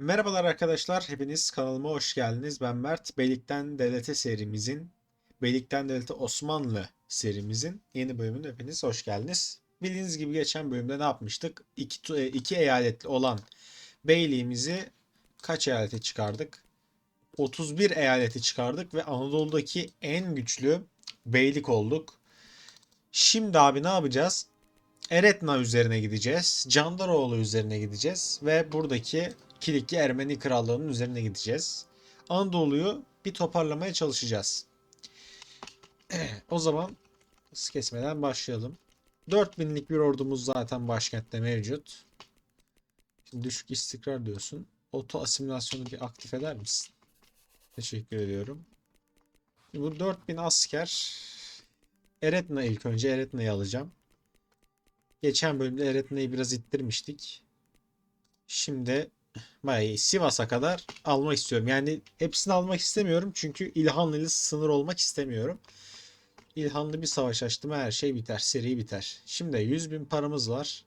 Merhabalar arkadaşlar, hepiniz kanalıma hoş geldiniz. Ben Mert. Beylikten Devlete serimizin, Beylikten Devlete Osmanlı serimizin yeni bölümüne hepiniz hoş geldiniz. Bildiğiniz gibi geçen bölümde ne yapmıştık? İki, e, iki eyaletli olan beyliğimizi kaç eyalete çıkardık? 31 eyalete çıkardık ve Anadolu'daki en güçlü beylik olduk. Şimdi abi ne yapacağız? Eretna üzerine gideceğiz. Candaroğlu üzerine gideceğiz. Ve buradaki Kilikli Ermeni Krallığı'nın üzerine gideceğiz. Anadolu'yu bir toparlamaya çalışacağız. o zaman hız kesmeden başlayalım. 4000'lik bir ordumuz zaten başkentte mevcut. Şimdi düşük istikrar diyorsun. Oto asimilasyonu bir aktif eder misin? Teşekkür ediyorum. Bu 4000 asker Eretna ilk önce Eretna'yı alacağım. Geçen bölümde Eretna'yı biraz ittirmiştik. Şimdi iyi. Sivas'a kadar almak istiyorum. Yani hepsini almak istemiyorum. Çünkü İlhanlı sınır olmak istemiyorum. İlhanlı bir savaş açtım her şey biter. Seri biter. Şimdi 100 bin paramız var.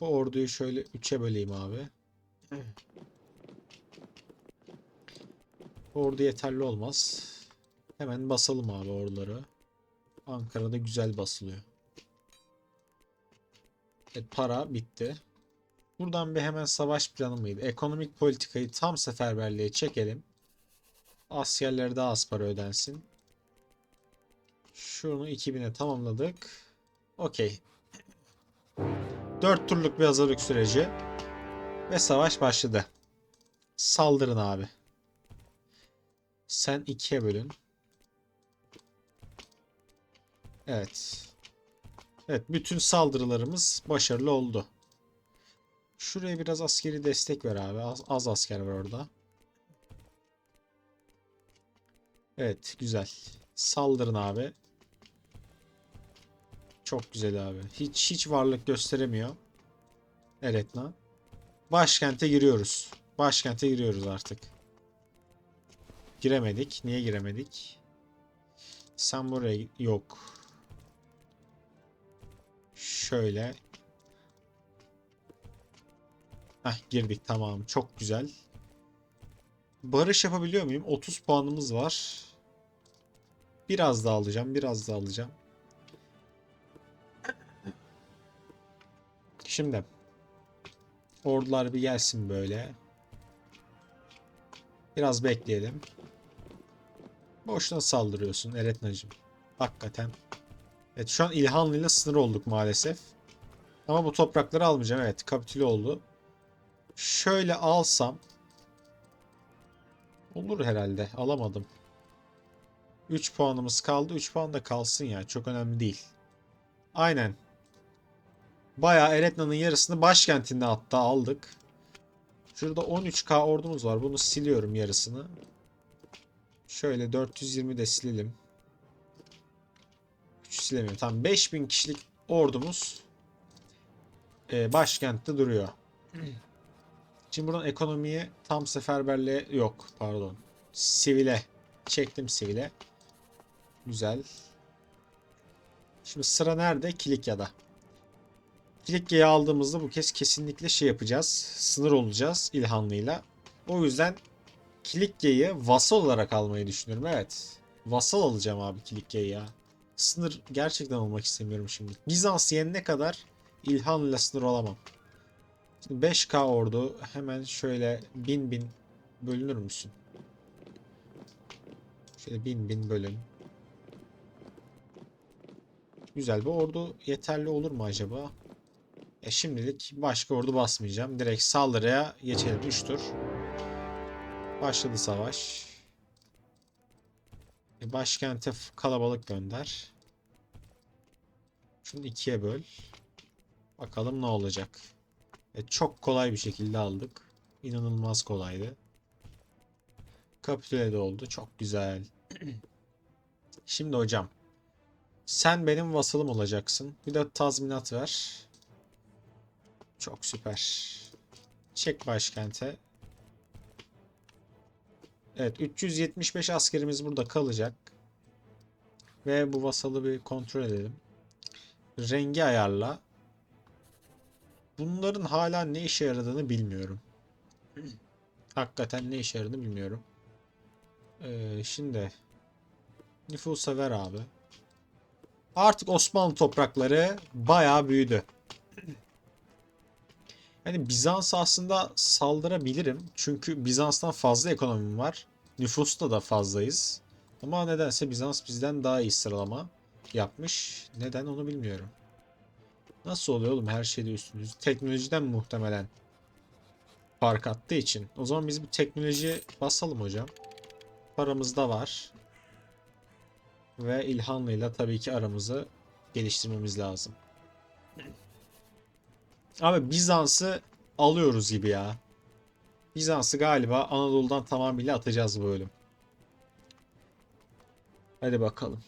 Bu orduyu şöyle 3'e böleyim abi. Bu ordu yeterli olmaz. Hemen basalım abi orduları. Ankara'da güzel basılıyor. Evet, para bitti. Buradan bir hemen savaş planı mıydı? Ekonomik politikayı tam seferberliğe çekelim. Askerlere daha az para ödensin. Şunu 2000'e tamamladık. Okey. 4 turluk bir hazırlık süreci. Ve savaş başladı. Saldırın abi. Sen ikiye bölün. Evet. Evet, bütün saldırılarımız başarılı oldu. Şuraya biraz askeri destek ver abi. Az, az asker var orada. Evet, güzel. Saldırın abi. Çok güzel abi. Hiç hiç varlık gösteremiyor. Eretna. Başkente giriyoruz. Başkente giriyoruz artık. Giremedik. Niye giremedik? Sen buraya yok. Şöyle. Heh, girdik tamam. Çok güzel. Barış yapabiliyor muyum? 30 puanımız var. Biraz daha alacağım. Biraz daha alacağım. Şimdi. Ordular bir gelsin böyle. Biraz bekleyelim. Boşuna saldırıyorsun Eretnacığım. Hakikaten. Evet şu an İlhanlı ile sınır olduk maalesef. Ama bu toprakları almayacağım. Evet kapitüle oldu. Şöyle alsam. Olur herhalde. Alamadım. 3 puanımız kaldı. 3 puan da kalsın ya. Çok önemli değil. Aynen. Bayağı Eretna'nın yarısını başkentinde hatta aldık. Şurada 13k ordumuz var. Bunu siliyorum yarısını. Şöyle 420 de silelim. Hiç silemiyorum. Tamam 5000 kişilik ordumuz e, başkentte duruyor. Şimdi buradan ekonomiye tam seferberliğe yok pardon. Sivile çektim sivile. Güzel. Şimdi sıra nerede? Kilikya'da. Kilikya'yı aldığımızda bu kez kesinlikle şey yapacağız. Sınır olacağız İlhanlı'yla. O yüzden Kilikya'yı vasal olarak almayı düşünüyorum. Evet. Vasal alacağım abi Kilikya'yı ya. Sınır gerçekten olmak istemiyorum şimdi. Bizans yenene kadar İlhanlı'yla sınır olamam. Şimdi 5K ordu hemen şöyle bin bin bölünür müsün? Şöyle bin bin bölün. Güzel bir ordu yeterli olur mu acaba? E şimdilik başka ordu basmayacağım. Direkt saldırıya geçelim 3 tur. Başladı savaş. E başkente kalabalık gönder. Şunu ikiye böl. Bakalım ne olacak. E, çok kolay bir şekilde aldık. İnanılmaz kolaydı. Kapitüle de oldu. Çok güzel. Şimdi hocam. Sen benim vasalım olacaksın. Bir de tazminat ver. Çok süper. Çek başkente. Evet 375 askerimiz burada kalacak. Ve bu vasalı bir kontrol edelim. Rengi ayarla. Bunların hala ne işe yaradığını bilmiyorum. Hakikaten ne işe yaradığını bilmiyorum. Ee, şimdi nüfusa ver abi. Artık Osmanlı toprakları bayağı büyüdü. Yani Bizans aslında saldırabilirim. Çünkü Bizans'tan fazla ekonomim var. Nüfusta da fazlayız. Ama nedense Bizans bizden daha iyi sıralama yapmış. Neden onu bilmiyorum. Nasıl oluyor oğlum her şeyde üstünüz? Teknolojiden muhtemelen fark attığı için. O zaman biz bir teknoloji basalım hocam. Paramız da var. Ve İlhanlı'yla tabii ki aramızı geliştirmemiz lazım. Abi Bizans'ı alıyoruz gibi ya. Bizans'ı galiba Anadolu'dan tamamıyla atacağız bu bölüm. Hadi bakalım.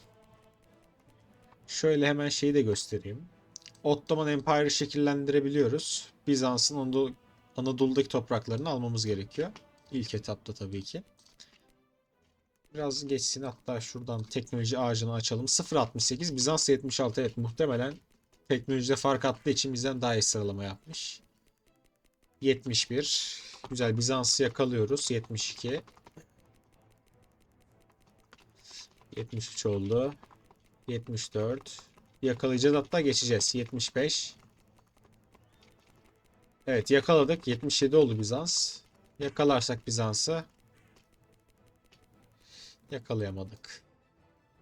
Şöyle hemen şeyi de göstereyim. Ottoman Empire'ı şekillendirebiliyoruz. Bizans'ın Anadolu, Anadolu'daki topraklarını almamız gerekiyor. İlk etapta tabii ki. Biraz geçsin hatta şuradan teknoloji ağacını açalım. 0.68 Bizans 76 evet muhtemelen teknolojide fark attığı için bizden daha iyi sıralama yapmış. 71 güzel Bizans'ı yakalıyoruz 72 73 oldu 74 yakalayacağız hatta geçeceğiz 75 Evet yakaladık 77 oldu Bizans yakalarsak Bizans'ı Yakalayamadık.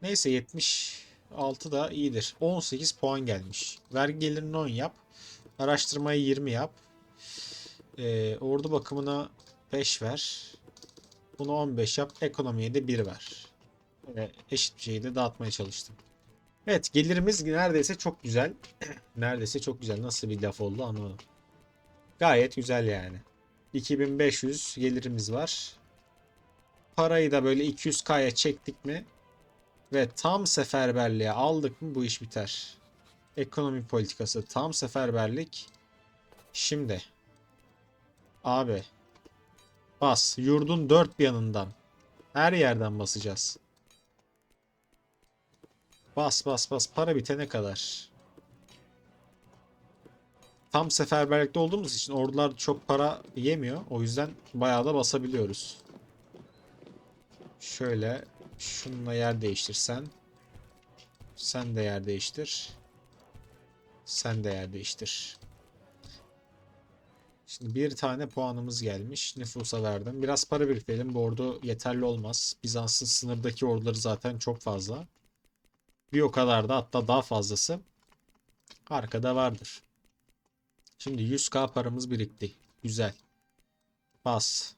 Neyse 76 da iyidir. 18 puan gelmiş. Vergi gelirini 10 yap. Araştırmayı 20 yap. Ee, ordu bakımına 5 ver. Bunu 15 yap. Ekonomiye de 1 ver. Böyle eşit bir şekilde dağıtmaya çalıştım. Evet gelirimiz neredeyse çok güzel. neredeyse çok güzel. Nasıl bir laf oldu anlamadım. Gayet güzel yani. 2500 gelirimiz var. Parayı da böyle 200k'ya çektik mi ve tam seferberliğe aldık mı bu iş biter. Ekonomi politikası tam seferberlik. Şimdi abi bas yurdun dört bir yanından her yerden basacağız. Bas bas bas para bitene kadar. Tam seferberlikte olduğumuz için ordular çok para yemiyor. O yüzden bayağı da basabiliyoruz. Şöyle şununla yer değiştirsen. Sen de yer değiştir. Sen de yer değiştir. Şimdi bir tane puanımız gelmiş. Nüfusa verdim. Biraz para biriktirelim. Bu ordu yeterli olmaz. Bizans'ın sınırdaki orduları zaten çok fazla. Bir o kadar da hatta daha fazlası arkada vardır. Şimdi 100k paramız birikti. Güzel. Bas.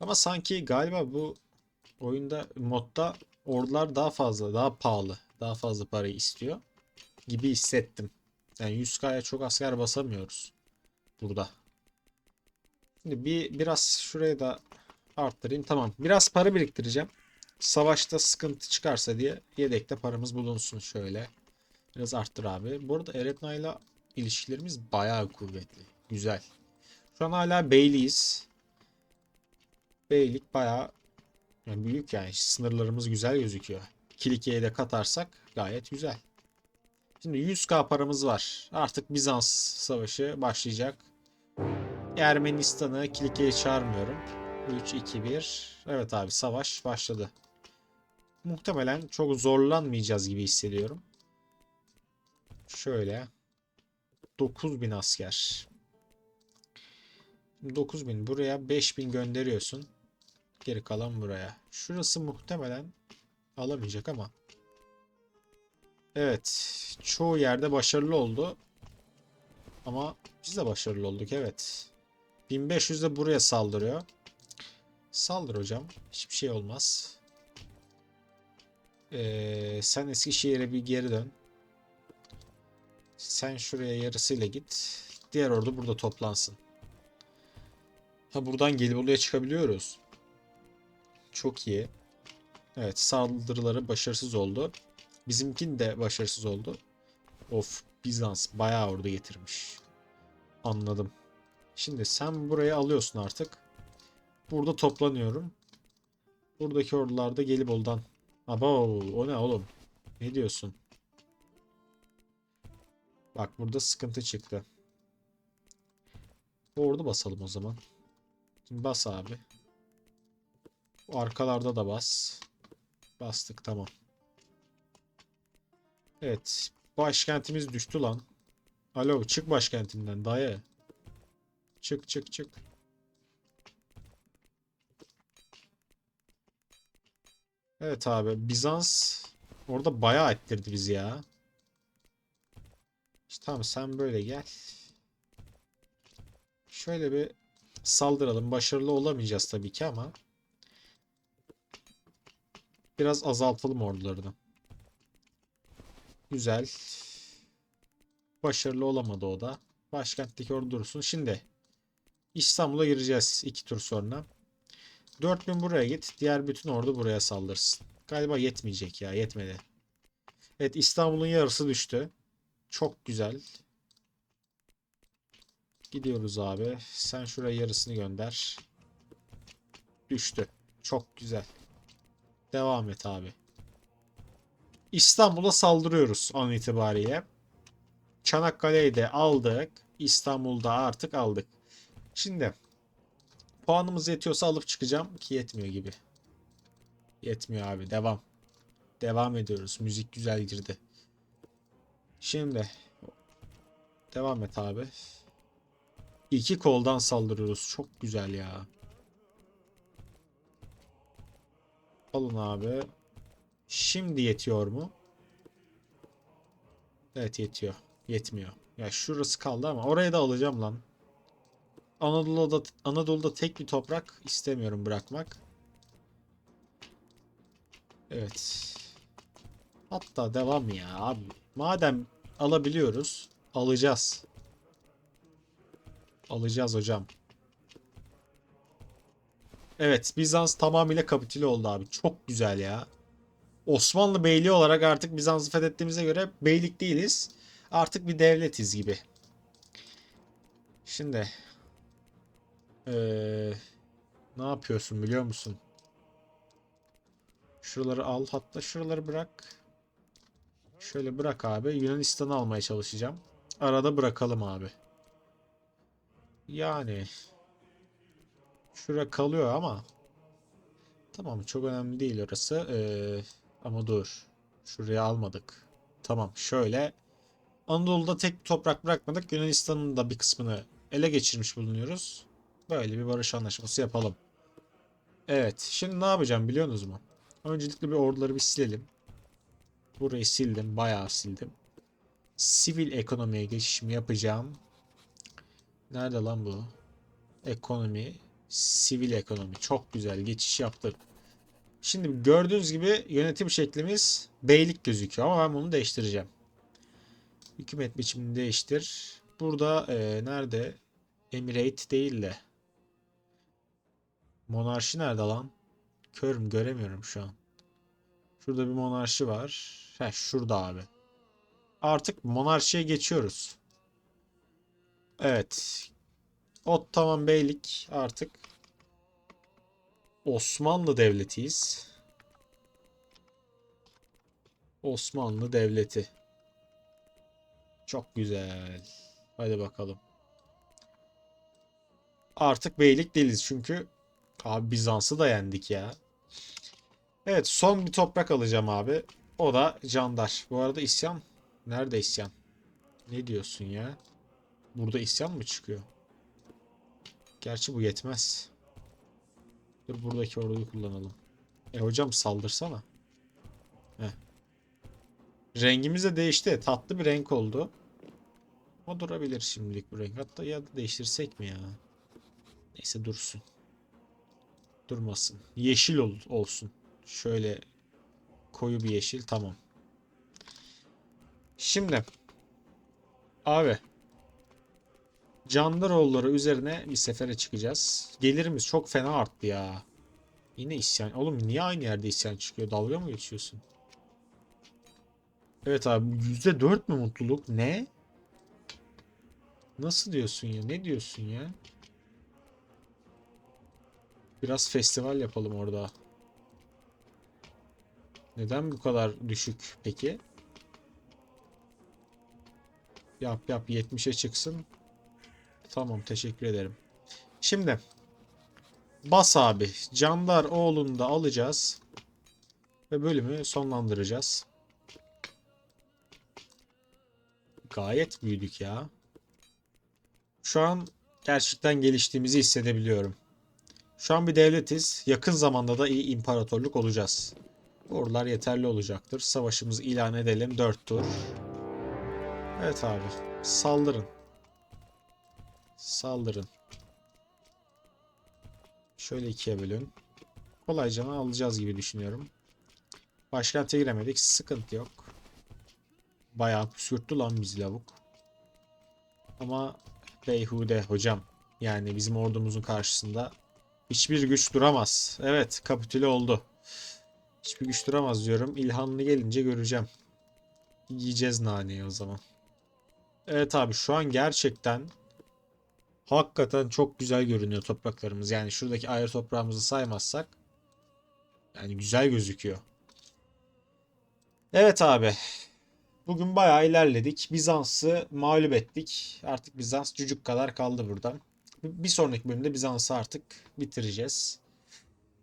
Ama sanki galiba bu oyunda modda ordular daha fazla, daha pahalı, daha fazla parayı istiyor gibi hissettim. Yani 100k'ya çok asker basamıyoruz burada. Şimdi bir biraz şuraya da arttırayım. Tamam. Biraz para biriktireceğim. Savaşta sıkıntı çıkarsa diye yedekte paramız bulunsun şöyle. Biraz arttır abi. Bu arada Eretna ile ilişkilerimiz bayağı kuvvetli. Güzel. Şu an hala beyliyiz. Beylik bayağı yani büyük yani sınırlarımız güzel gözüküyor. Kilike'ye de katarsak gayet güzel. Şimdi 100k paramız var. Artık Bizans savaşı başlayacak. Ermenistan'ı Kilike'ye çağırmıyorum. 3, 2, 1. Evet abi savaş başladı. Muhtemelen çok zorlanmayacağız gibi hissediyorum. Şöyle. 9000 asker. 9000 buraya 5000 gönderiyorsun. Geri kalan buraya. Şurası muhtemelen alamayacak ama. Evet. Çoğu yerde başarılı oldu. Ama biz de başarılı olduk evet. 1500 de buraya saldırıyor. Saldır hocam. Hiçbir şey olmaz. Ee, sen Eskişehir'e bir geri dön. Sen şuraya yarısıyla git. Diğer ordu burada toplansın. Ha buradan Gelibolu'ya çıkabiliyoruz. Çok iyi. Evet saldırıları başarısız oldu. Bizimkin de başarısız oldu. Of Bizans bayağı ordu getirmiş. Anladım. Şimdi sen burayı alıyorsun artık. Burada toplanıyorum. Buradaki ordular da Gelibolu'dan. Aba o ne oğlum? Ne diyorsun? Bak burada sıkıntı çıktı. Ordu basalım o zaman. Bas abi. Arkalarda da bas. Bastık tamam. Evet. Başkentimiz düştü lan. Alo çık başkentinden dayı. Çık çık çık. Evet abi Bizans orada bayağı ettirdi bizi ya. İşte tamam sen böyle gel. Şöyle bir saldıralım. Başarılı olamayacağız tabii ki ama biraz azaltalım ordularını. Güzel. Başarılı olamadı o da. Başkentteki ordu dursun. Şimdi İstanbul'a gireceğiz iki tur sonra. 4000 buraya git. Diğer bütün ordu buraya saldırsın. Galiba yetmeyecek ya. Yetmedi. Evet İstanbul'un yarısı düştü. Çok güzel. Gidiyoruz abi. Sen şuraya yarısını gönder. Düştü. Çok güzel. Devam et abi. İstanbul'a saldırıyoruz an itibariyle. Çanakkale'yi de aldık. İstanbul'da artık aldık. Şimdi puanımız yetiyorsa alıp çıkacağım ki yetmiyor gibi. Yetmiyor abi. Devam. Devam ediyoruz. Müzik güzel girdi. Şimdi devam et abi. İki koldan saldırıyoruz. Çok güzel ya. Alın abi. Şimdi yetiyor mu? Evet yetiyor. Yetmiyor. Ya şurası kaldı ama orayı da alacağım lan. Anadolu'da Anadolu'da tek bir toprak istemiyorum bırakmak. Evet. Hatta devam ya abi. Madem alabiliyoruz, alacağız. Alacağız hocam. Evet, Bizans tamamıyla kapitüle oldu abi. Çok güzel ya. Osmanlı Beyliği olarak artık Bizans'ı fethettiğimize göre beylik değiliz. Artık bir devletiz gibi. Şimdi ee, ne yapıyorsun biliyor musun? Şuraları al hatta şuraları bırak. Şöyle bırak abi. Yunanistan'ı almaya çalışacağım. Arada bırakalım abi. Yani şura kalıyor ama tamam çok önemli değil orası. Ee, ama dur. Şuraya almadık. Tamam şöyle Anadolu'da tek toprak bırakmadık. Yunanistan'ın da bir kısmını ele geçirmiş bulunuyoruz. Böyle bir barış anlaşması yapalım. Evet. Şimdi ne yapacağım biliyorsunuz mu? Öncelikle bir orduları bir silelim. Burayı sildim. Bayağı sildim. Sivil ekonomiye geçişimi yapacağım. Nerede lan bu? Ekonomi. Sivil ekonomi. Çok güzel. Geçiş yaptık. Şimdi gördüğünüz gibi yönetim şeklimiz beylik gözüküyor ama ben bunu değiştireceğim. Hükümet biçimini değiştir. Burada e, nerede? Emirate değil de. Monarşi nerede lan? Körüm göremiyorum şu an. Şurada bir monarşi var. Heh şurada abi. Artık monarşiye geçiyoruz. Evet. Ottoman Beylik artık Osmanlı Devletiyiz. Osmanlı Devleti. Çok güzel. Hadi bakalım. Artık beylik değiliz çünkü abi Bizans'ı da yendik ya. Evet son bir toprak alacağım abi. O da Candar. Bu arada isyan. Nerede isyan? Ne diyorsun ya? Burada isyan mı çıkıyor? Gerçi bu yetmez. Dur buradaki orduyu kullanalım. E hocam saldırsana. Heh. Rengimiz de değişti. Tatlı bir renk oldu. O durabilir şimdilik bu renk. Hatta ya da değiştirsek mi ya? Neyse dursun. Durmasın. Yeşil ol, olsun. Şöyle koyu bir yeşil. Tamam. Şimdi abi Candaroğulları üzerine bir sefere çıkacağız. Gelirimiz çok fena arttı ya. Yine isyan. Oğlum niye aynı yerde isyan çıkıyor? Dalga mı geçiyorsun? Evet abi %4 mü mutluluk? Ne? Nasıl diyorsun ya? Ne diyorsun ya? Biraz festival yapalım orada. Neden bu kadar düşük peki? Yap yap 70'e çıksın. Tamam teşekkür ederim. Şimdi Bas abi. Candar oğlunu da alacağız. Ve bölümü sonlandıracağız. Gayet büyüdük ya. Şu an gerçekten geliştiğimizi hissedebiliyorum. Şu an bir devletiz. Yakın zamanda da iyi imparatorluk olacağız. Oralar yeterli olacaktır. Savaşımızı ilan edelim. 4 tur. Evet abi. Saldırın. Saldırın. Şöyle ikiye bölün. Kolayca alacağız gibi düşünüyorum. Başkente giremedik. Sıkıntı yok. Bayağı püskürttü lan bizi lavuk. Ama beyhude hocam. Yani bizim ordumuzun karşısında hiçbir güç duramaz. Evet kapitüle oldu. Hiçbir güç duramaz diyorum. İlhanlı gelince göreceğim. Yiyeceğiz naneyi o zaman. Evet abi şu an gerçekten hakikaten çok güzel görünüyor topraklarımız. Yani şuradaki ayrı toprağımızı saymazsak yani güzel gözüküyor. Evet abi. Bugün bayağı ilerledik. Bizans'ı mağlup ettik. Artık Bizans cücük kadar kaldı buradan. Bir sonraki bölümde Bizans'ı artık bitireceğiz.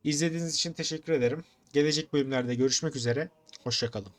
İzlediğiniz için teşekkür ederim. Gelecek bölümlerde görüşmek üzere. Hoşçakalın.